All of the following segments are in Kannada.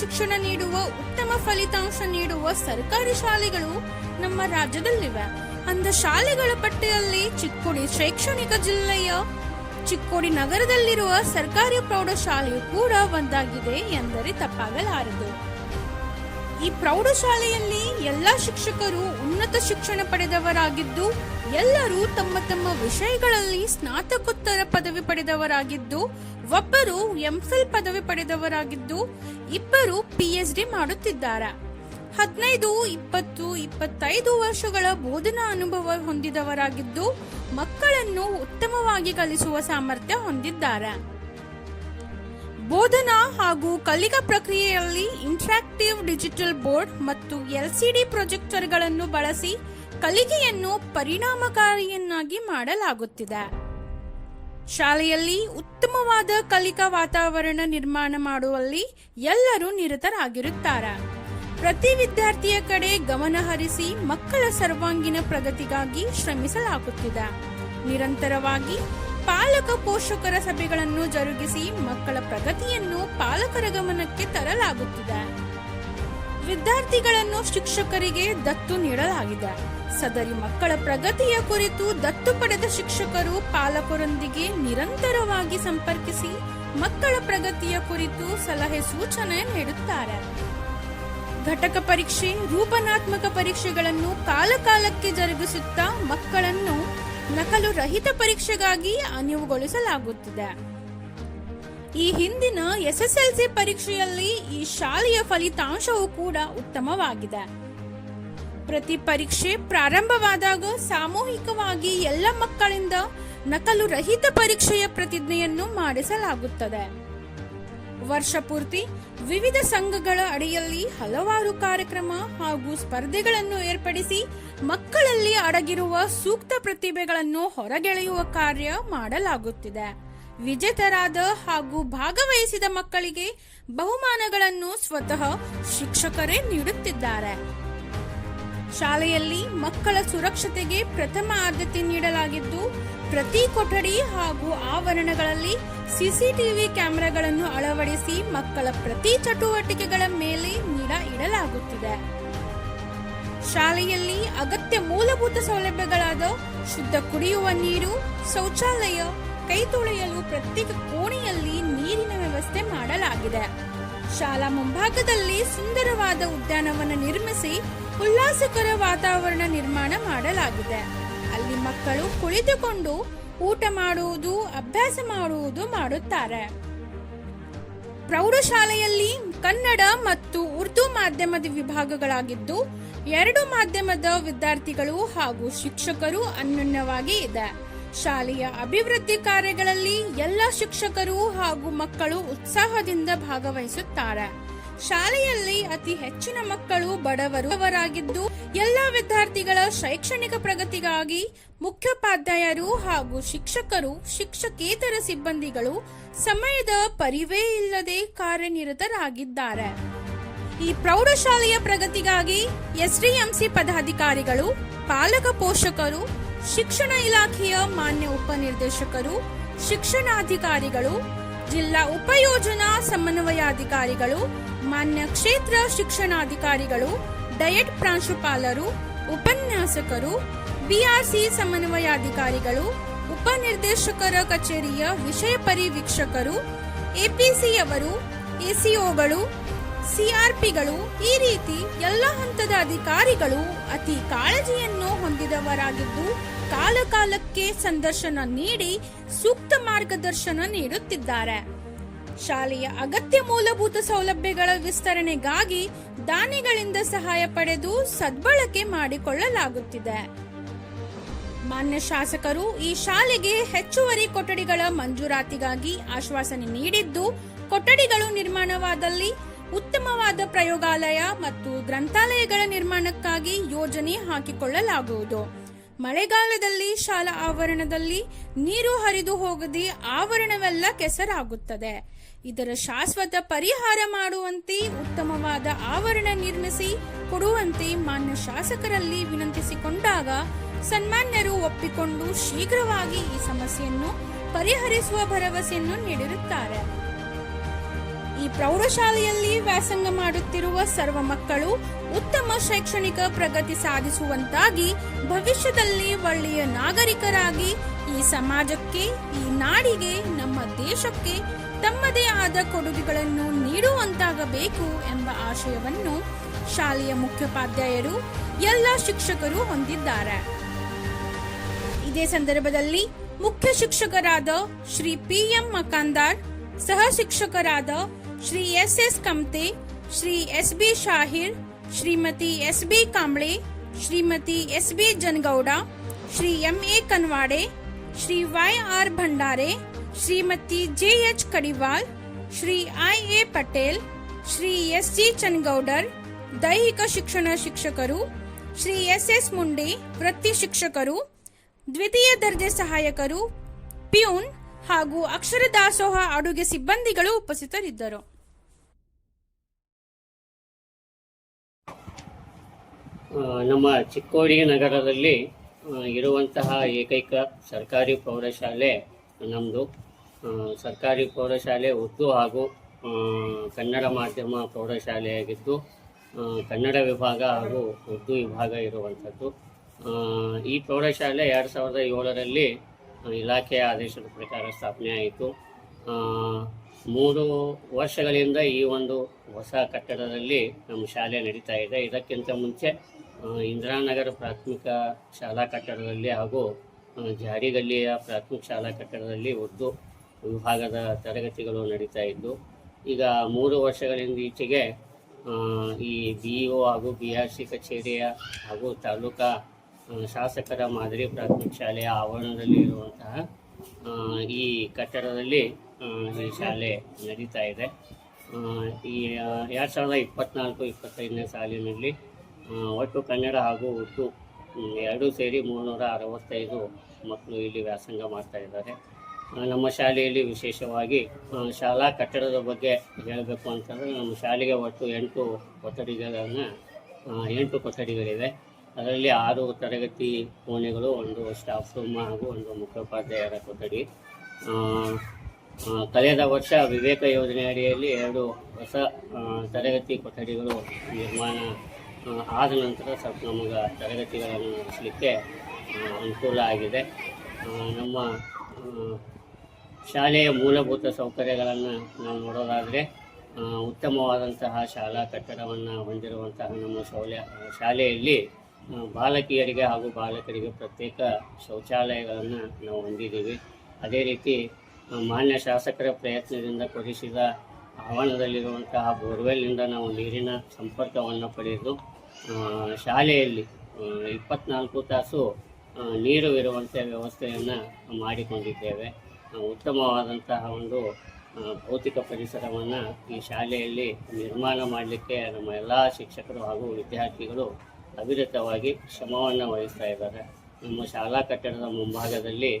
ಶಿಕ್ಷಣ ನೀಡುವ, ಉತ್ತಮ ಫಲಿತಾಂಶ ನೀಡುವ ಸರ್ಕಾರಿ ಶಾಲೆಗಳು ನಮ್ಮ ರಾಜ್ಯದಲ್ಲಿವೆ. ಅಂದ ಶಾಲೆಗಳ ಪಟ್ಟಿಯಲ್ಲಿ ಚಿಕ್ಕೋಡಿ ಶೈಕ್ಷಣಿಕ ಜಿಲ್ಲೆಯ, ಚಿಕ್ಕೋಡಿ ನಗರದಲ್ಲಿರುವ ಸರ್ಕಾರಿ ಪ್ರೌಢಶಾಲೆಯು ಕೂಡ ಒಂದಾಗಿದೆ ಎಂದರೆ ತಪ್ಪಾಗಲಾರದು. ಈ ಪ್ರೌಢಶಾಲೆಯಲ್ಲಿ ಎಲ್ಲ ಶಿಕ್ಷಕರು ಉನ್ನತ ಶಿಕ್ಷಣ ಪಡೆದವರಾಗಿದ್ದು, ಎಲ್ಲರೂ ತಮ್ಮ ತಮ್ಮ ವಿಷಯಗಳಲ್ಲಿ ಸ್ನಾತಕೋತ್ತರ ಪದವಿ ಪಡೆದವರಾಗಿದ್ದು, ಒಬ್ಬರು ಎಂಫಿಲ್ ಪದವಿ ಪಡೆದವರಾಗಿದ್ದು, ಇಬ್ಬರು ಪಿಎಚ್ಡಿ ಮಾಡುತ್ತಿದ್ದಾರೆ. ಹದಿನೈದು, ಇಪ್ಪತ್ತು, ಇಪ್ಪತ್ತೈದು ವರ್ಷಗಳ ಬೋಧನಾ ಅನುಭವ ಹೊಂದಿದವರಾಗಿದ್ದು, ಮಕ್ಕಳನ್ನು ಉತ್ತಮವಾಗಿ ಕಲಿಸುವ ಸಾಮರ್ಥ್ಯ ಹೊಂದಿದ್ದಾರೆ. ಬೋಧನಾ ಹಾಗೂ ಕಲಿಕಾ ಪ್ರಕ್ರಿಯೆಯಲ್ಲಿ ಇಂಟ್ರಾಕ್ಟಿವ್ ಡಿಜಿಟಲ್ ಬೋರ್ಡ್ ಮತ್ತು ಎಲ್ಸಿಡಿ ಪ್ರೊಜೆಕ್ಟರ್ಗಳನ್ನು ಬಳಸಿ ಕಲಿಕೆಯನ್ನು ಪರಿಣಾಮಕಾರಿಯನ್ನಾಗಿ ಮಾಡಲಾಗುತ್ತಿದೆ. ಶಾಲೆಯಲ್ಲಿ ಉತ್ತಮವಾದ ಕಲಿಕಾ ವಾತಾವರಣ ನಿರ್ಮಾಣ ಮಾಡುವಲ್ಲಿ ಎಲ್ಲರೂ ನಿರತರಾಗಿರುತ್ತಾರೆ. ಪ್ರತಿ ವಿದ್ಯಾರ್ಥಿಯ ಕಡೆ ಗಮನ ಹರಿಸಿ ಮಕ್ಕಳ ಸರ್ವಾಂಗೀಣ ಪ್ರಗತಿಗಾಗಿ ಶ್ರಮಿಸಲಾಗುತ್ತಿದೆ. ನಿರಂತರವಾಗಿ ಪಾಲಕ ಪೋಷಕರ ಸಭೆಗಳನ್ನು ಜರುಗಿಸಿ ಮಕ್ಕಳ ಪ್ರಗತಿಯನ್ನು ಪಾಲಕರ ಗಮನಕ್ಕೆ ತರಲಾಗುತ್ತಿದೆ. ವಿದ್ಯಾರ್ಥಿಗಳನ್ನು ಶಿಕ್ಷಕರಿಗೆ ದತ್ತು ನೀಡಲಾಗಿದೆ. ಸದರಿ ಮಕ್ಕಳ ಪ್ರಗತಿಯ ಕುರಿತು ದತ್ತು ಪಡೆದ ಶಿಕ್ಷಕರು ಪಾಲಕರೊಂದಿಗೆ ನಿರಂತರವಾಗಿ ಸಂಪರ್ಕಿಸಿ ಮಕ್ಕಳ ಪ್ರಗತಿಯ ಕುರಿತು ಸಲಹೆ ಸೂಚನೆ ನೀಡುತ್ತಾರೆ. ಘಟಕ ಪರೀಕ್ಷೆ, ರೂಪನಾತ್ಮಕ ಪರೀಕ್ಷೆಗಳನ್ನು ಕಾಲಕಾಲಕ್ಕೆ ಜರುಗಿಸುತ್ತಾ ಮಕ್ಕಳನ್ನು ನಕಲು ರಹಿತ ಪರೀಕ್ಷೆಗಾಗಿ ಅನಿವುಗೊಳಿಸಲಾಗುತ್ತಿದೆ ಈ ಹಿಂದಿನ ಎಸ್ಎಸ್ಎಲ್ಸಿ ಪರೀಕ್ಷೆಯಲ್ಲಿ ಈ ಶಾಲೆಯ ಫಲಿತಾಂಶವೂ ಕೂಡ ಉತ್ತಮವಾಗಿದೆ. ಪ್ರತಿ ಪರೀಕ್ಷೆ ಪ್ರಾರಂಭವಾದಾಗ ಸಾಮೂಹಿಕವಾಗಿ ಎಲ್ಲ ಮಕ್ಕಳಿಂದ ನಕಲು ರಹಿತ ಪರೀಕ್ಷೆಯ ಪ್ರತಿಜ್ಞೆಯನ್ನು ಮಾಡಿಸಲಾಗುತ್ತದೆ. ವರ್ಷ ಪೂರ್ತಿ ವಿವಿಧ ಸಂಘಗಳ ಅಡಿಯಲ್ಲಿ ಹಲವಾರು ಕಾರ್ಯಕ್ರಮ ಹಾಗೂ ಸ್ಪರ್ಧೆಗಳನ್ನು ಏರ್ಪಡಿಸಿ ಮಕ್ಕಳಲ್ಲಿ ಅಡಗಿರುವ ಸೂಕ್ತ ಪ್ರತಿಭೆಗಳನ್ನು ಹೊರಗೆಳೆಯುವ ಕಾರ್ಯ ಮಾಡಲಾಗುತ್ತಿದೆ. ವಿಜೇತರಾದ ಹಾಗೂ ಭಾಗವಹಿಸಿದ ಮಕ್ಕಳಿಗೆ ಬಹುಮಾನಗಳನ್ನು ಸ್ವತಃ ಶಿಕ್ಷಕರೇ ನೀಡುತ್ತಿದ್ದಾರೆ. ಶಾಲೆಯಲ್ಲಿ ಮಕ್ಕಳ ಸುರಕ್ಷತೆಗೆ ಪ್ರಥಮ ಆದ್ಯತೆ ನೀಡಲಾಗಿದ್ದು, ಪ್ರತಿ ಕೊಠಡಿ ಹಾಗೂ ಆವರಣಗಳಲ್ಲಿ ಸಿಸಿಟಿವಿ ಕ್ಯಾಮೆರಾಗಳನ್ನು ಅಳವಡಿಸಿ ಮಕ್ಕಳ ಪ್ರತಿ ಚಟುವಟಿಕೆಗಳ ಮೇಲೆ ನಿಗಾ ಇಡಲಾಗುತ್ತಿದೆ. ಶಾಲೆಯಲ್ಲಿ ಅಗತ್ಯ ಮೂಲಭೂತ ಸೌಲಭ್ಯಗಳಾದ ಶುದ್ಧ ಕುಡಿಯುವ ನೀರು, ಶೌಚಾಲಯ, ಕೈ ತೊಳೆಯಲು ಪ್ರತ್ಯೇಕ ಕೋಣೆಯಲ್ಲಿ ನೀರಿನ ವ್ಯವಸ್ಥೆ ಮಾಡಲಾಗಿದೆ. ಶಾಲಾ ಮುಂಭಾಗದಲ್ಲಿ ಸುಂದರವಾದ ಉದ್ಯಾನವನ ನಿರ್ಮಿಸಿ ಉಲ್ಲಾಸಕರ ವಾತಾವರಣ ನಿರ್ಮಾಣ ಮಾಡಲಾಗಿದೆ. ಅಲ್ಲಿ ಮಕ್ಕಳು ಕುಳಿತುಕೊಂಡು ಊಟ ಮಾಡುವುದು, ಅಭ್ಯಾಸ ಮಾಡುವುದು ಮಾಡುತ್ತಾರೆ. ಪ್ರೌಢಶಾಲೆಯಲ್ಲಿ ಕನ್ನಡ ಮತ್ತು ಉರ್ದು ಮಾಧ್ಯಮದ ವಿಭಾಗಗಳಾಗಿದ್ದು ಎರಡು ಮಾಧ್ಯಮದ ವಿದ್ಯಾರ್ಥಿಗಳು ಹಾಗೂ ಶಿಕ್ಷಕರು ಅನ್ಯೋನ್ಯವಾಗಿ ಇದೆ. ಶಾಲೆಯ ಅಭಿವೃದ್ಧಿ ಕಾರ್ಯಗಳಲ್ಲಿ ಎಲ್ಲ ಶಿಕ್ಷಕರು ಹಾಗೂ ಮಕ್ಕಳು ಉತ್ಸಾಹದಿಂದ ಭಾಗವಹಿಸುತ್ತಾರೆ. ಶಾಲೆಯಲ್ಲಿ ಅತಿ ಹೆಚ್ಚಿನ ಮಕ್ಕಳು ಬಡವರುವರಾಗಿದ್ದು ಎಲ್ಲ ವಿದ್ಯಾರ್ಥಿಗಳ ಶೈಕ್ಷಣಿಕ ಪ್ರಗತಿಗಾಗಿ ಮುಖ್ಯೋಪಾಧ್ಯಾಯರು ಹಾಗೂ ಶಿಕ್ಷಕರು, ಶಿಕ್ಷಕೇತರ ಸಿಬ್ಬಂದಿಗಳು ಸಮಯದ ಪರಿವೇ ಇಲ್ಲದೆ ಕಾರ್ಯನಿರತರಾಗಿದ್ದಾರೆ. ಈ ಪ್ರೌಢಶಾಲೆಯ ಪ್ರಗತಿಗಾಗಿ ಎಸ್ಡಿಎಂಸಿ ಪದಾಧಿಕಾರಿಗಳು, ಪಾಲಕ ಪೋಷಕರು, ಶಿಕ್ಷಣ ಇಲಾಖೆಯ ಮಾನ್ಯ ಉಪನಿರ್ದೇಶಕರು, ಶಿಕ್ಷಣಾಧಿಕಾರಿಗಳು, ಜಿಲ್ಲಾ ಉಪಯೋಜನಾ ಸಮನ್ವಯಾಧಿಕಾರಿಗಳು, ಮಾನ್ಯ ಕ್ಷೇತ್ರ ಶಿಕ್ಷಣಾಧಿಕಾರಿಗಳು, ಡಯಟ್ ಪ್ರಾಂಶುಪಾಲರು, ಉಪನ್ಯಾಸಕರು, ಬಿಆರ್ಸಿ ಸಮನ್ವಯಾಧಿಕಾರಿಗಳು, ಉಪನಿರ್ದೇಶಕರ ಕಚೇರಿಯ ವಿಷಯ ಪರಿವೀಕ್ಷಕರು ಎಪಿಸಿಯವರು, ಎಸಿಒಗಳು ಸಿಆರ್ಪಿಗಳು ಈ ರೀತಿ ಎಲ್ಲ ಹಂತದ ಅಧಿಕಾರಿಗಳು ಅತಿ ಕಾಳಜಿಯನ್ನು ಹೊಂದಿದವರಾಗಿದ್ದು, ಕಾಲಕಾಲಕ್ಕೆ ಸಂದರ್ಶನ ನೀಡಿ ಸೂಕ್ತ ಮಾರ್ಗದರ್ಶನ ನೀಡುತ್ತಿದ್ದಾರೆ. ಶಾಲೆಯ ಅಗತ್ಯ ಮೂಲಭೂತ ಸೌಲಭ್ಯಗಳ ವಿಸ್ತರಣೆಗಾಗಿ ದಾನಿಗಳಿಂದ ಸಹಾಯ ಪಡೆದು ಸದ್ಬಳಕೆ ಮಾಡಿಕೊಳ್ಳಲಾಗುತ್ತಿದೆ. ಮಾನ್ಯ ಶಾಸಕರು, ಈ ಶಾಲೆಗೆ ಹೆಚ್ಚುವರಿ ಕೊಠಡಿಗಳ ಮಂಜೂರಾತಿಗಾಗಿ ಆಶ್ವಾಸನೆ ನೀಡಿದ್ದು, ಕೊಠಡಿಗಳು ನಿರ್ಮಾಣವಾದಲ್ಲಿ ಉತ್ತಮವಾದ ಪ್ರಯೋಗಾಲಯ ಮತ್ತು ಗ್ರಂಥಾಲಯಗಳ ನಿರ್ಮಾಣಕ್ಕಾಗಿ ಯೋಜನೆ ಹಾಕಿಕೊಳ್ಳಲಾಗುವುದು. ಮಳೆಗಾಲದಲ್ಲಿ ಶಾಲಾ ಆವರಣದಲ್ಲಿ ನೀರು ಹರಿದು ಹೋಗದೆ ಆವರಣವೆಲ್ಲ ಕೆಸರಾಗುತ್ತದೆ. ಇದರ ಶಾಶ್ವತ ಪರಿಹಾರ ಮಾಡುವಂತೆ ಉತ್ತಮವಾದ ಆವರಣ ನಿರ್ಮಿಸಿ ಕೊಡುವಂತೆ ಮಾನ್ಯ ಶಾಸಕರಲ್ಲಿ ವಿನಂತಿಸಿಕೊಂಡಾಗ ಸನ್ಮಾನ್ಯರು ಒಪ್ಪಿಕೊಂಡು ಶೀಘ್ರವಾಗಿ ಈ ಸಮಸ್ಯೆಯನ್ನು ಪರಿಹರಿಸುವ ಭರವಸೆಯನ್ನು ನೀಡಿರುತ್ತಾರೆ. ಈ ಪ್ರೌಢಶಾಲೆಯಲ್ಲಿ ವ್ಯಾಸಂಗ ಮಾಡುತ್ತಿರುವ ಸರ್ವ ಮಕ್ಕಳು ಉತ್ತಮ ಶೈಕ್ಷಣಿಕ ಪ್ರಗತಿ ಸಾಧಿಸುವಂತಾಗಿ ಭವಿಷ್ಯದಲ್ಲಿ ಒಳ್ಳೆಯ ನಾಗರಿಕರಾಗಿ ಈ ಸಮಾಜಕ್ಕೆ, ಈ ನಾಡಿಗೆ, ನಮ್ಮ ದೇಶಕ್ಕೆ ತಮ್ಮದೇ ಆದ ಕೊಡುಗೆಗಳನ್ನು ನೀಡುವಂತಾಗಬೇಕು ಎಂಬ ಆಶಯವನ್ನು ಶಾಲೆಯ ಮುಖ್ಯೋಪಾಧ್ಯಾಯರು, ಎಲ್ಲ ಶಿಕ್ಷಕರು ಹೊಂದಿದ್ದಾರೆ. ಇದೇ ಸಂದರ್ಭದಲ್ಲಿ ಮುಖ್ಯ ಶಿಕ್ಷಕರಾದ ಶ್ರೀ ಪಿ ಎಂ ಮಕಾಂದಾರ್ ಸಹ ಶಿಕ್ಷಕರಾದ Shri S S Kamte, Shri S B Shahir, Shrimati S B Kamble, Shrimati S B Janagouda, Shri M A Kanwade, Shri Y R Bhandare, Shrimati J H Kadiwal, Shri I A Patel, Shri S G Changoudar ದೈಹಿಕ ಶಿಕ್ಷಣ ಶಿಕ್ಷಕರು, ಶ್ರೀ ಎಸ್ ಎಸ್ ಮುಂಡೆ ವೃತ್ತಿ ಶಿಕ್ಷಕರು, ದ್ವಿತೀಯ ದರ್ಜೆ ಸಹಾಯಕರು, ಪ್ಯೂನ್ ಹಾಗೂ ಅಕ್ಷರ ದಾಸೋಹ ಅಡುಗೆ ಸಿಬ್ಬಂದಿಗಳು ಉಪಸ್ಥಿತರಿದ್ದರು. ನಮ್ಮ ಚಿಕ್ಕೋಡಿ ನಗರದಲ್ಲಿ ಇರುವಂತಹ ಏಕೈಕ ಸರ್ಕಾರಿ ಪ್ರೌಢಶಾಲೆ ನಮ್ಮದು ಸರ್ಕಾರಿ ಪ್ರೌಢಶಾಲೆ ಉರ್ದು ಹಾಗೂ ಕನ್ನಡ ಮಾಧ್ಯಮ ಪ್ರೌಢಶಾಲೆಯಾಗಿದ್ದು ಕನ್ನಡ ವಿಭಾಗ ಹಾಗೂ ಉರ್ದು ವಿಭಾಗ ಇರುವಂಥದ್ದು. ಈ ಪ್ರೌಢಶಾಲೆ ಎರಡು ಸಾವಿರದ ಏಳರಲ್ಲಿ ಇಲಾಖೆಯ ಆದೇಶದ ಪ್ರಕಾರ ಸ್ಥಾಪನೆ ಆಯಿತು. ಮೂರು ವರ್ಷಗಳಿಂದ ಈ ಒಂದು ಹೊಸ ಕಟ್ಟಡದಲ್ಲಿ ನಮ್ಮ ಶಾಲೆ ನಡೀತಾ ಇದೆ. ಇದಕ್ಕಿಂತ ಮುಂಚೆ ಇಂದಿರಾನಗರ ಪ್ರಾಥಮಿಕ ಶಾಲಾ ಕಟ್ಟಡದಲ್ಲಿ ಹಾಗೂ ಜಾರಿಗಲ್ಲಿಯ ಪ್ರಾಥಮಿಕ ಶಾಲಾ ಕಟ್ಟಡದಲ್ಲಿ ಉರ್ದು ವಿಭಾಗದ ತರಗತಿಗಳು ನಡೀತಾ ಇದ್ದು, ಈಗ ಮೂರು ವರ್ಷಗಳಿಂದ ಈಚೆಗೆ ಈ ಬಿ ಇ ಹಾಗೂ ಬಿ ಆರ್ ಸಿ ಕಚೇರಿಯ ಹಾಗೂ ತಾಲೂಕಾ ಶಾಸಕರ ಮಾದರಿ ಪ್ರಾಥಮಿಕ ಶಾಲೆಯ ಆವರಣದಲ್ಲಿ ಇರುವಂತಹ ಈ ಕಟ್ಟಡದಲ್ಲಿ ಈ ಶಾಲೆ ನಡೀತಾ ಇದೆ. ಈ ಎರಡು ಸಾವಿರದ ಇಪ್ಪತ್ತ್ನಾಲ್ಕು ಇಪ್ಪತ್ತೈದನೇ ಸಾಲಿನಲ್ಲಿ ಒಟ್ಟು ಕನ್ನಡ ಹಾಗೂ ಉರ್ದು ಎರಡು ಸೇರಿ ಮುನ್ನೂರ ಅರವತ್ತೈದು ಮಕ್ಕಳು ಇಲ್ಲಿ ವ್ಯಾಸಂಗ ಮಾಡ್ತಾ ಇದ್ದಾರೆ. ನಮ್ಮ ಶಾಲೆಯಲ್ಲಿ ವಿಶೇಷವಾಗಿ ಶಾಲಾ ಕಟ್ಟಡದ ಬಗ್ಗೆ ಹೇಳಬೇಕು ಅಂತಂದರೆ ನಮ್ಮ ಶಾಲೆಗೆ ಒಟ್ಟು ಎಂಟು ಕೊಠಡಿಗಳನ್ನು ಎಂಟು ಕೊಠಡಿಗಳಿವೆ. ಅದರಲ್ಲಿ ಆರು ತರಗತಿ ಕೋಣೆಗಳು, ಒಂದು ಸ್ಟಾಫ್ ರೂಮ್ ಹಾಗೂ ಒಂದು ಮುಖ್ಯೋಪಾಧ್ಯಾಯರ ಕೊಠಡಿ. ಕಳೆದ ವರ್ಷ ವಿವೇಕ ಯೋಜನೆ ಅಡಿಯಲ್ಲಿ ಎರಡು ಹೊಸ ತರಗತಿ ಕೊಠಡಿಗಳು ನಿರ್ಮಾಣ ಆದ ನಂತರ ಸ್ವಲ್ಪ ನಮಗೆ ತರಗತಿಗಳನ್ನು ನಡೆಸಲಿಕ್ಕೆ ಅನುಕೂಲ ಆಗಿದೆ. ನಮ್ಮ ಶಾಲೆಯ ಮೂಲಭೂತ ಸೌಕರ್ಯಗಳನ್ನು ನಾವು ನೋಡೋದಾದರೆ ಉತ್ತಮವಾದಂತಹ ಶಾಲಾ ಕಟ್ಟಡವನ್ನು ಹೊಂದಿರುವಂತಹ ನಮ್ಮ ಶೌಲ್ಯ ಶಾಲೆಯಲ್ಲಿ ಬಾಲಕಿಯರಿಗೆ ಹಾಗೂ ಬಾಲಕರಿಗೆ ಪ್ರತ್ಯೇಕ ಶೌಚಾಲಯಗಳನ್ನು ನಾವು ಹೊಂದಿದ್ದೀವಿ. ಅದೇ ರೀತಿ ಮಾನ್ಯ ಶಾಸಕರ ಪ್ರಯತ್ನದಿಂದ ಕೊಡಿಸಿದ ಆವರಣದಲ್ಲಿರುವಂತಹ ಬೋರ್ವೆಲ್ನಿಂದ ನಾವು ನೀರಿನ ಸಂಪರ್ಕವನ್ನು ಪಡೆದು ಶಾಲೆಯಲ್ಲಿ ಇಪ್ಪತ್ನಾಲ್ಕು ತಾಸು ನೀರು ಇರುವಂಥ ವ್ಯವಸ್ಥೆಯನ್ನು ಮಾಡಿಕೊಂಡಿದ್ದೇವೆ. ಉತ್ತಮವಾದಂತಹ ಒಂದು ಭೌತಿಕ ಪರಿಸರವನ್ನು ಈ ಶಾಲೆಯಲ್ಲಿ ನಿರ್ಮಾಣ ಮಾಡಲಿಕ್ಕೆ ನಮ್ಮ ಎಲ್ಲ ಶಿಕ್ಷಕರು ಹಾಗೂ ವಿದ್ಯಾರ್ಥಿಗಳು ಅವಿರತವಾಗಿ ಶ್ರಮವನ್ನು ವಹಿಸ್ತಾ ಇದ್ದಾರೆ. ನಮ್ಮ ಶಾಲಾ ಕಟ್ಟಡದ ಮುಂಭಾಗದಲ್ಲಿ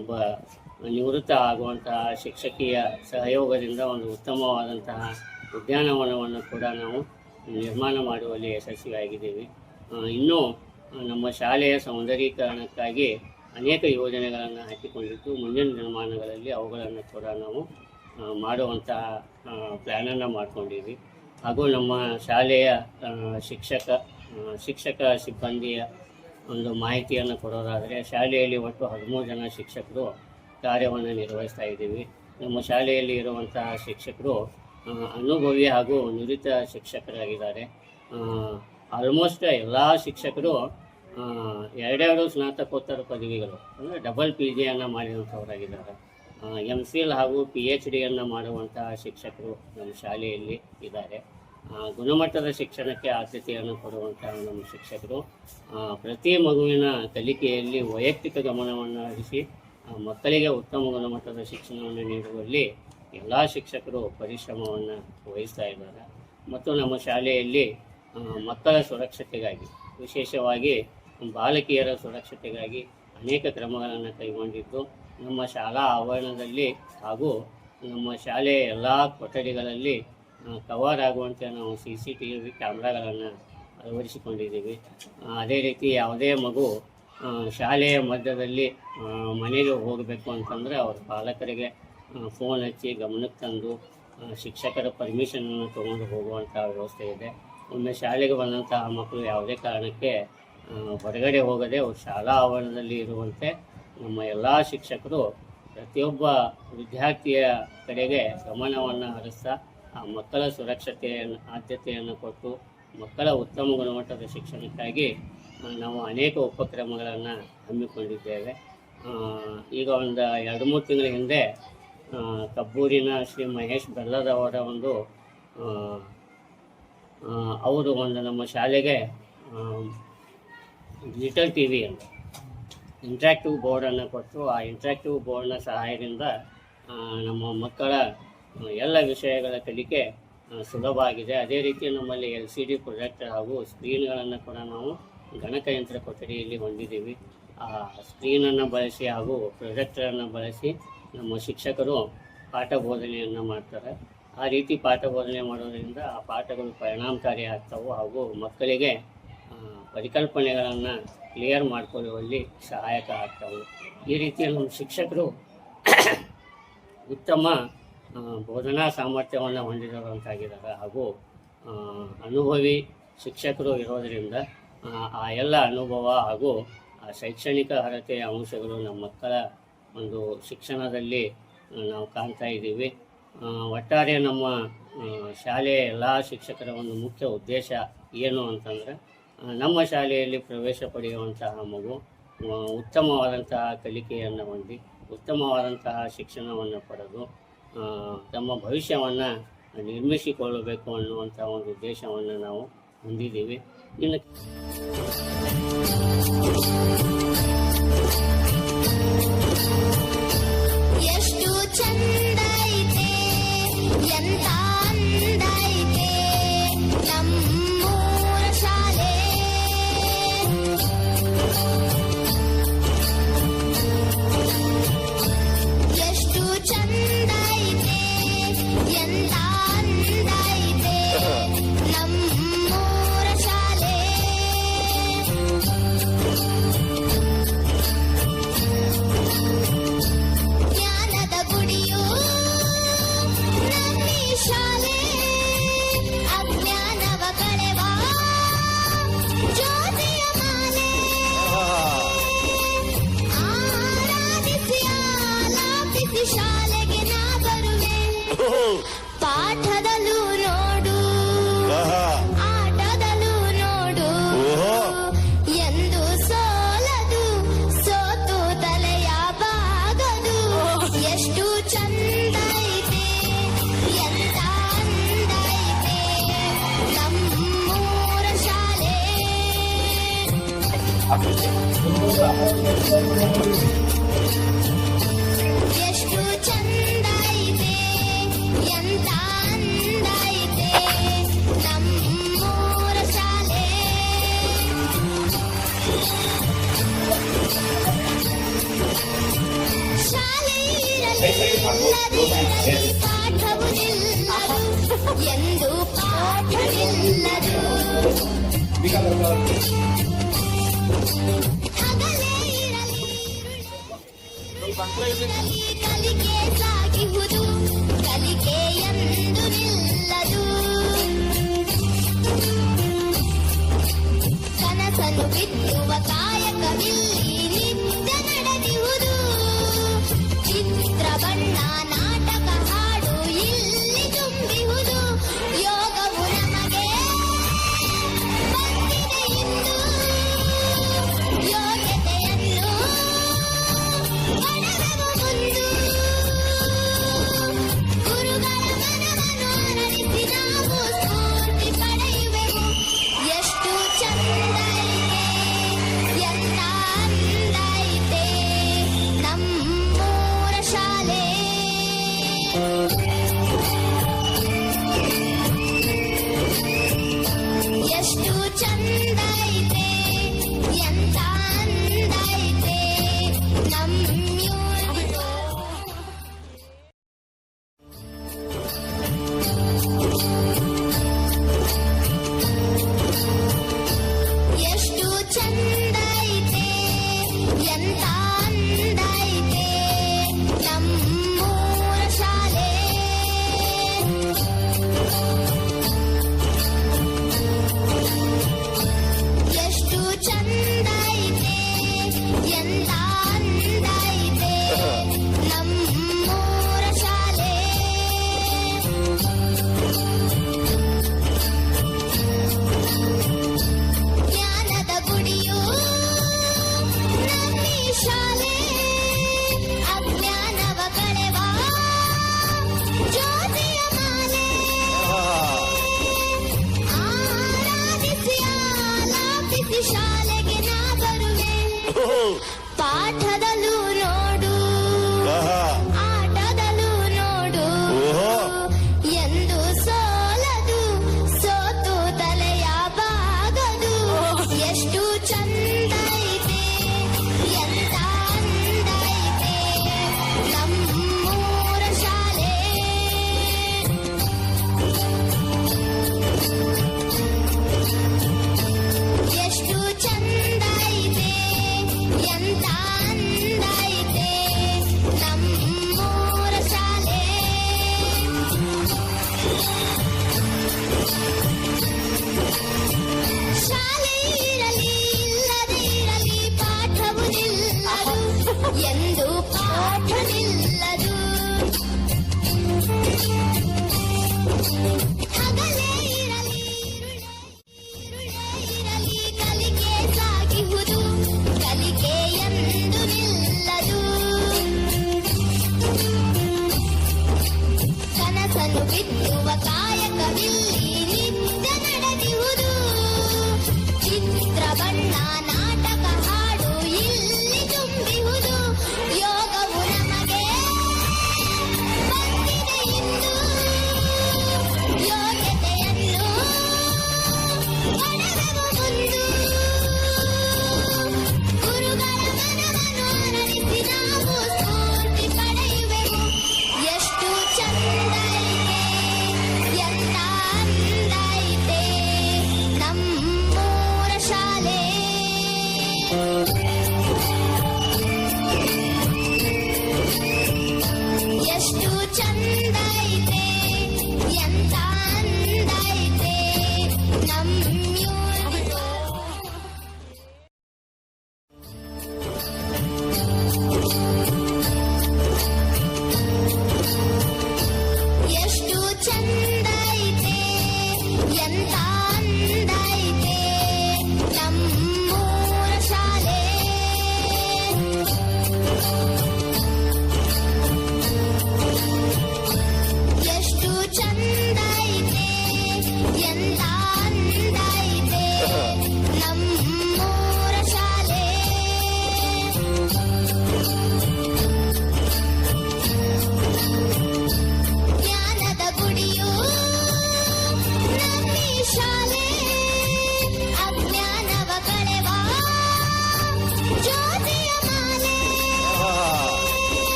ಒಬ್ಬ ನಿವೃತ್ತ ಆಗುವಂತಹ ಶಿಕ್ಷಕಿಯ ಸಹಯೋಗದಿಂದ ಒಂದು ಉತ್ತಮವಾದಂತಹ ಉದ್ಯಾನವನವನ್ನು ಕೂಡ ನಾವು ನಿರ್ಮಾಣ ಮಾಡುವಲ್ಲಿ ಯಶಸ್ವಿಯಾಗಿದ್ದೀವಿ ಇನ್ನೂ ನಮ್ಮ ಶಾಲೆಯ ಸೌಂದರೀಕರಣಕ್ಕಾಗಿ ಅನೇಕ ಯೋಜನೆಗಳನ್ನು ಹಾಕಿಕೊಂಡಿದ್ದು, ಮುಂದಿನ ದಿನಮಾನಗಳಲ್ಲಿ ಅವುಗಳನ್ನು ಕೂಡ ನಾವು ಮಾಡುವಂತಹ ಪ್ಲ್ಯಾನನ್ನು ಮಾಡ್ಕೊಂಡಿದ್ವಿ ಹಾಗೂ ನಮ್ಮ ಶಾಲೆಯ ಶಿಕ್ಷಕ ಶಿಕ್ಷಕ ಸಿಬ್ಬಂದಿಯ ಒಂದು ಮಾಹಿತಿಯನ್ನು ಕೊಡೋದಾದರೆ, ಶಾಲೆಯಲ್ಲಿ ಒಟ್ಟು ಹದಿಮೂರು ಜನ ಶಿಕ್ಷಕರು ಕಾರ್ಯವನ್ನು ನಿರ್ವಹಿಸ್ತಾ ಇದ್ದೀವಿ. ನಮ್ಮ ಶಾಲೆಯಲ್ಲಿ ಇರುವಂತಹ ಶಿಕ್ಷಕರು ಅನುಭವಿ ಹಾಗೂ ನುರಿತ ಶಿಕ್ಷಕರಾಗಿದ್ದಾರೆ. ಆಲ್ಮೋಸ್ಟ್ ಎಲ್ಲ ಶಿಕ್ಷಕರು ಎರಡೆರಡು ಸ್ನಾತಕೋತ್ತರ ಪದವಿಗಳು, ಅಂದರೆ ಡಬಲ್ ಪಿ ಜಿಯನ್ನು ಮಾಡಿದಂಥವರಾಗಿದ್ದಾರೆ. ಎಂ ಫಿಲ್ ಹಾಗೂ ಪಿ ಎಚ್ ಡಿಯನ್ನು ಮಾಡುವಂತಹ ಶಿಕ್ಷಕರು ನಮ್ಮ ಶಾಲೆಯಲ್ಲಿ ಇದ್ದಾರೆ. ಗುಣಮಟ್ಟದ ಶಿಕ್ಷಣಕ್ಕೆ ಆದ್ಯತೆಯನ್ನು ಕೊಡುವಂತಹ ನಮ್ಮ ಶಿಕ್ಷಕರು ಪ್ರತಿ ಮಗುವಿನ ಕಲಿಕೆಯಲ್ಲಿ ವೈಯಕ್ತಿಕ ಗಮನವನ್ನು ಹರಿಸಿ ಮಕ್ಕಳಿಗೆ ಉತ್ತಮ ಗುಣಮಟ್ಟದ ಶಿಕ್ಷಣವನ್ನು ನೀಡುವಲ್ಲಿ ಎಲ್ಲ ಶಿಕ್ಷಕರು ಪರಿಶ್ರಮವನ್ನು ವಹಿಸ್ತಾ ಇದ್ದಾರೆ. ಮತ್ತು ನಮ್ಮ ಶಾಲೆಯಲ್ಲಿ ಮಕ್ಕಳ ಸುರಕ್ಷತೆಗಾಗಿ, ವಿಶೇಷವಾಗಿ ಬಾಲಕಿಯರ ಸುರಕ್ಷತೆಗಾಗಿ ಅನೇಕ ಕ್ರಮಗಳನ್ನು ಕೈಗೊಂಡಿದ್ದು, ನಮ್ಮ ಶಾಲಾ ಆವರಣದಲ್ಲಿ ಹಾಗೂ ನಮ್ಮ ಶಾಲೆಯ ಎಲ್ಲ ಕೊಠಡಿಗಳಲ್ಲಿ ಕವರ್ ಆಗುವಂತೆ ನಾವು ಸಿ ಸಿ ಟಿ ವಿ ಕ್ಯಾಮ್ರಾಗಳನ್ನು ಅಳವಡಿಸಿಕೊಂಡಿದ್ದೀವಿ. ಅದೇ ರೀತಿ ಯಾವುದೇ ಮಗು ಶಾಲೆಯ ಮಧ್ಯದಲ್ಲಿ ಮನೆಗೆ ಹೋಗಬೇಕು ಅಂತಂದರೆ ಅವ್ರ ಪಾಲಕರಿಗೆ ಫೋನ್ ಹಚ್ಚಿ ಗಮನಕ್ಕೆ ತಂದು ಶಿಕ್ಷಕರ ಪರ್ಮಿಷನನ್ನು ತೊಗೊಂಡು ಹೋಗುವಂಥ ವ್ಯವಸ್ಥೆ ಇದೆ. ಒಮ್ಮೆ ಶಾಲೆಗೆ ಬಂದಂತಹ ಮಕ್ಕಳು ಯಾವುದೇ ಕಾರಣಕ್ಕೆ ಹೊರಗಡೆ ಹೋಗದೆ ಶಾಲಾ ಆವರಣದಲ್ಲಿ ಇರುವಂತೆ ನಮ್ಮ ಎಲ್ಲ ಶಿಕ್ಷಕರು ಪ್ರತಿಯೊಬ್ಬ ವಿದ್ಯಾರ್ಥಿಯ ಕಡೆಗೆ ಗಮನವನ್ನು ಹರಿಸ್ತಾ, ಆ ಮಕ್ಕಳ ಸುರಕ್ಷತೆಯನ್ನು, ಆದ್ಯತೆಯನ್ನು ಕೊಟ್ಟು ಮಕ್ಕಳ ಉತ್ತಮ ಗುಣಮಟ್ಟದ ಶಿಕ್ಷಣಕ್ಕಾಗಿ ನಾವು ಅನೇಕ ಉಪಕ್ರಮಗಳನ್ನು ಹಮ್ಮಿಕೊಂಡಿದ್ದೇವೆ. ಈಗ ಒಂದು ಎರಡು ಮೂರು ತಿಂಗಳ ಹಿಂದೆ ಕಬ್ಬೂರಿನ ಶ್ರೀ ಮಹೇಶ್ ಬೆಲ್ಲದವರ ಒಂದು ಅವರು ಒಂದು ನಮ್ಮ ಶಾಲೆಗೆ ಡಿಜಿಟಲ್ ಟಿ ವಿ ಅಂತ ಇಂಟ್ರ್ಯಾಕ್ಟಿವ್ ಬೋರ್ಡನ್ನು ಕೊಟ್ಟು ಆ ಇಂಟ್ರ್ಯಾಕ್ಟಿವ್ ಬೋರ್ಡ್ನ ಸಹಾಯದಿಂದ ನಮ್ಮ ಮಕ್ಕಳ ಎಲ್ಲ ವಿಷಯಗಳ ಕಲಿಕೆ ಸುಲಭ ಆಗಿದೆ. ಅದೇ ರೀತಿ ನಮ್ಮಲ್ಲಿ ಎಲ್ ಸಿ ಡಿ ಪ್ರೊಜೆಕ್ಟರ್ ಹಾಗೂ ಸ್ಕ್ರೀನ್ಗಳನ್ನು ಕೂಡ ನಾವು ಗಣಕಯಂತ್ರ ಕೊಠಡಿಯಲ್ಲಿ ಹೊಂದಿದ್ದೀವಿ. ಆ ಸ್ಕ್ರೀನನ್ನು ಬಳಸಿ ಹಾಗೂ ಪ್ರೊಜೆಕ್ಟರನ್ನು ಬಳಸಿ ನಮ್ಮ ಶಿಕ್ಷಕರು ಪಾಠ ಬೋಧನೆಯನ್ನು ಮಾಡ್ತಾರೆ. ಆ ರೀತಿ ಪಾಠ ಬೋಧನೆ ಮಾಡೋದರಿಂದ ಆ ಪಾಠಗಳು ಪರಿಣಾಮಕಾರಿ ಆಗ್ತವೆ ಹಾಗೂ ಮಕ್ಕಳಿಗೆ ಪರಿಕಲ್ಪನೆಗಳನ್ನು ಕ್ಲಿಯರ್ ಮಾಡ್ಕೊಳ್ಳುವಲ್ಲಿ ಸಹಾಯಕ ಆಗ್ತವೆ. ಈ ರೀತಿಯಲ್ಲಿ ನಮ್ಮ ಶಿಕ್ಷಕರು ಉತ್ತಮ ಬೋಧನಾ ಸಾಮರ್ಥ್ಯವನ್ನು ಹೊಂದಿರುವಂತಾಗಿದ್ದಾರೆ ಹಾಗೂ ಅನುಭವಿ ಶಿಕ್ಷಕರು ಇರೋದರಿಂದ ಆ ಎಲ್ಲ ಅನುಭವ ಹಾಗೂ ಆ ಶೈಕ್ಷಣಿಕ ಅರ್ಹತೆಯ ಅಂಶಗಳು ನಮ್ಮ ಮಕ್ಕಳ ಒಂದು ಶಿಕ್ಷಣದಲ್ಲಿ ನಾವು ಕಾಣ್ತಾ ಇದ್ದೀವಿ. ಒಟ್ಟಾರೆ ನಮ್ಮ ಶಾಲೆ ಎಲ್ಲ ಶಿಕ್ಷಕರ ಒಂದು ಮುಖ್ಯ ಉದ್ದೇಶ ಏನು ಅಂತಂದರೆ ನಮ್ಮ ಶಾಲೆಯಲ್ಲಿ ಪ್ರವೇಶ ಪಡೆಯುವಂತಹ ಮಗು ಉತ್ತಮವಾದಂತಹ ಕಲಿಕೆಯನ್ನು ಹೊಂದಿ, ಉತ್ತಮವಾದಂತಹ ಶಿಕ್ಷಣವನ್ನು ಪಡೆದು ತಮ್ಮ ಭವಿಷ್ಯವನ್ನು ನಿರ್ಮಿಸಿಕೊಳ್ಳಬೇಕು ಅನ್ನುವಂಥ ಒಂದು ಉದ್ದೇಶವನ್ನು ನಾವು ಹೊಂದಿದ್ದೀವಿ. ಇನ್ನು ಎಷ್ಟು ಚಂದ ನಿಲ್ಲದು ಎಂದು ಪಾಠ ಕಲಿಕೆ ಸಾಗಿಹುದು ಕಲಿಕೆ ಎಂದು ನಿಲ್ಲದು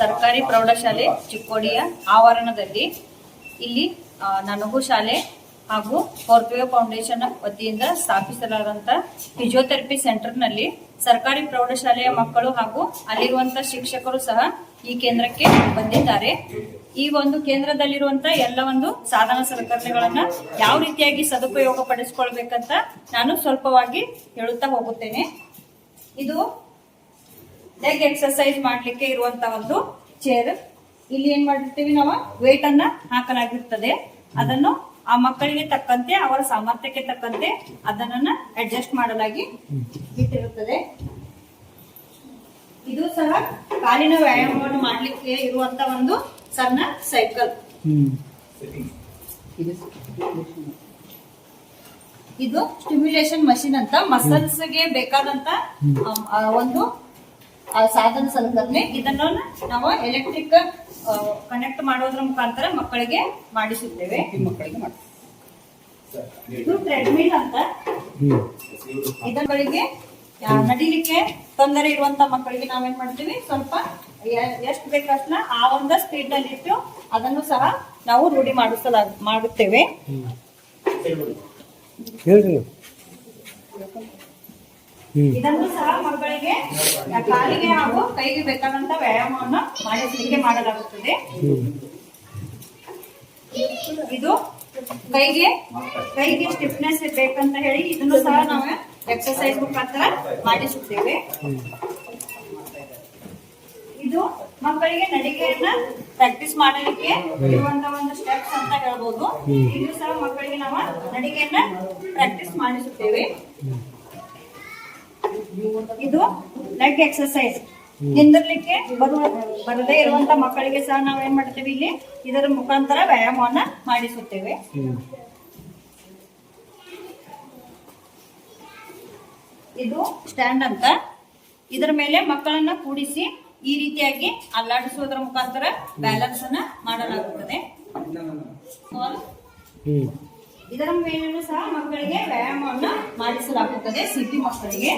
ಸರ್ಕಾರಿ ಪ್ರೌಢಶಾಲೆ ಚಿಕ್ಕೋಡಿಯ ಆವರಣದಲ್ಲಿ. ಇಲ್ಲಿ ನನಗು ಶಾಲೆ ಹಾಗೂ ಫೋರ್ಪಿಯೋ ಫೌಂಡೇಶನ್ ವತಿಯಿಂದ ಸ್ಥಾಪಿಸಲಾದಂತ ಫಿಸಿಯೋಥೆರಪಿ ಸೆಂಟರ್ನಲ್ಲಿ ಸರ್ಕಾರಿ ಪ್ರೌಢಶಾಲೆಯ ಮಕ್ಕಳು ಹಾಗೂ ಅಲ್ಲಿರುವಂತ ಶಿಕ್ಷಕರು ಸಹ ಈ ಕೇಂದ್ರಕ್ಕೆ ಬಂದಿದ್ದಾರೆ. ಈ ಒಂದು ಕೇಂದ್ರದಲ್ಲಿರುವಂತ ಎಲ್ಲ ಒಂದು ಸಾಧನ ಸಲಕರಣೆಗಳನ್ನ ಯಾವ ರೀತಿಯಾಗಿ ಸದುಪಯೋಗ ಪಡಿಸ್ಕೊಳ್ಬೇಕಂತ ನಾನು ಸ್ವಲ್ಪವಾಗಿ ಹೇಳುತ್ತಾ ಹೋಗುತ್ತೇನೆ. ಇದು ಲೆಗ್ ಎಕ್ಸರ್ಸೈಸ್ ಮಾಡ್ಲಿಕ್ಕೆ ಇರುವಂತ ಒಂದು ಚೇರ್ ಇಲ್ಲಿ ಏನ್ ಮಾಡಿರ್ತೀವಿ ನಾವು? ವೇಟ್ ಅನ್ನ ಹಾಕಲಾಗಿರ್ತದೆ. ಅದನ್ನು ಆ ಮಕ್ಕಳಿಗೆ ತಕ್ಕಂತೆ ಅವರ ಸಾಮರ್ಥ್ಯಕ್ಕೆ ತಕ್ಕಂತೆ ಅದನ್ನ ಅಡ್ಜಸ್ಟ್ ಮಾಡಲಾಗಿ ಇಟ್ಟಿರುತ್ತದೆ. ಇದು ಸಹ ಕಾಲಿನ ವ್ಯಾಯಾಮವನ್ನು ಮಾಡ್ಲಿಕ್ಕೆ ಇರುವಂತ ಒಂದು ಸಣ್ಣ ಸೈಕಲ್ ಇದು ಸ್ಟಿಮ್ಯುಲೇಷನ್ ಮಷಿನ್ ಅಂತ ಮಸಲ್ಸ್ಗೆ ಬೇಕಾದಂತ ಒಂದು ಸಾಧನ ಸಲಕರಣೆ ಇದನ್ನು ನಾವು ಎಲೆಕ್ಟ್ರಿಕ್ ಕನೆಕ್ಟ್ ಮಾಡೋದ್ರ ಮುಖಾಂತರ ಮಕ್ಕಳಿಗೆ ಮಾಡಿಸುತ್ತೇವೆ. ಇದು ಟ್ರೆಡ್ಮಿಲ್ ಅಂತ. ಇದಗಳಿಗೆ ನಡಿಲಿಕ್ಕೆ ತೊಂದರೆ ಇರುವಂತ ಮಕ್ಕಳಿಗೆ ನಾವೇನ್ ಮಾಡ್ತೀವಿ? ಸ್ವಲ್ಪ ಎಷ್ಟು ಬೇಕಷ್ಟನ್ನ ಆ ಒಂದು ಸ್ಪೀಡ್ನಲ್ಲಿ ಇಟ್ಟು ಅದನ್ನು ಸಹ ನಾವು ರೂಢಿ ಮಾಡಿಸಲ ಮಾಡುತ್ತೇವೆ. ಹೇಳ್ರಿ ಇದನ್ನು ಸಹ ಮಕ್ಕಳಿಗೆ ಕಾಲಿಗೆ ಹಾಗೂ ಕೈಗೆ ಬೇಕಾದಂತ ವ್ಯಾಯಾಮವನ್ನು ಮಾಡಿಸಲಿಕ್ಕೆ ಮಾಡಲಾಗುತ್ತದೆ. ಇದು ಕೈಗೆ ಕೈಗೆ ಸ್ಟಿಫ್ನೆಸ್ ಬೇಕಂತ ಹೇಳಿ ಇದನ್ನು ಸಹ ನಾವು ಎಕ್ಸರ್ಸೈಸ್ ಮುಖಾಂತರ ಮಾಡಿಸುತ್ತೇವೆ. ಇದು ಮಕ್ಕಳಿಗೆ ನಡಿಗೆಯನ್ನ ಪ್ರಾಕ್ಟೀಸ್ ಮಾಡಲಿಕ್ಕೆ ಇರುವಂತ ಒಂದು ಸ್ಟೆಪ್ಸ್ ಅಂತ ಹೇಳ್ಬೋದು. ಇದು ಸಹ ಮಕ್ಕಳಿಗೆ ನಾವು ನಡಿಗೆಯನ್ನ ಪ್ರಾಕ್ಟೀಸ್ ಮಾಡಿಸುತ್ತೇವೆ. ಇದು ಲೆಗ್ ಎಕ್ಸರ್ಸೈಸ್ ನಿಂದಿರ್ಲಿಕ್ಕೆ ಬರುವ ಬರದೇ ಇರುವಂತ ಮಕ್ಕಳಿಗೆ ಸಹ ನಾವು ಏನ್ ಮಾಡ್ತೇವೆ ಇಲ್ಲಿ? ಇದರ ಮುಖಾಂತರ ವ್ಯಾಯಾಮವನ್ನ ಮಾಡಿಸುತ್ತೇವೆ. ಇದು ಸ್ಟ್ಯಾಂಡ್ ಅಂತ. ಇದರ ಮೇಲೆ ಮಕ್ಕಳನ್ನ ಕೂಡಿಸಿ ಈ ರೀತಿಯಾಗಿ ಅಲ್ಲಾಡಿಸುವುದರ ಮುಖಾಂತರ ಬ್ಯಾಲೆನ್ಸ್ ಅನ್ನ ಮಾಡಲಾಗುತ್ತದೆ. ಇದರ ಮೇಲೂ ಸಹ ಮಕ್ಕಳಿಗೆ ವ್ಯಾಯಾಮವನ್ನು ಮಾಡಿಸಲಾಗುತ್ತದೆ ಸಿಟಿ ಮಕ್ಕಳಿಗೆ.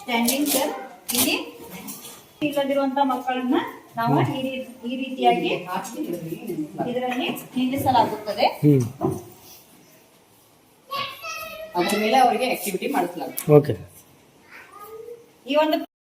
ಸ್ಟ್ಯಾಂಡಿಂಗ್ ಸರ್ ಇಲ್ಲಿ ಇಲ್ಲದಿರುವಂತಹ ಮಕ್ಕಳನ್ನ ನಾವು ಈ ರೀತಿಯಾಗಿ ಇದರಲ್ಲಿ ನಿಲ್ಲಿಸಲಾಗುತ್ತದೆ. ಅದರ ಮೇಲೆ ಅವರಿಗೆ ಆಕ್ಟಿವಿಟಿ ಮಾಡಿಸಲಾಗುತ್ತದೆ. ಈ ಒಂದು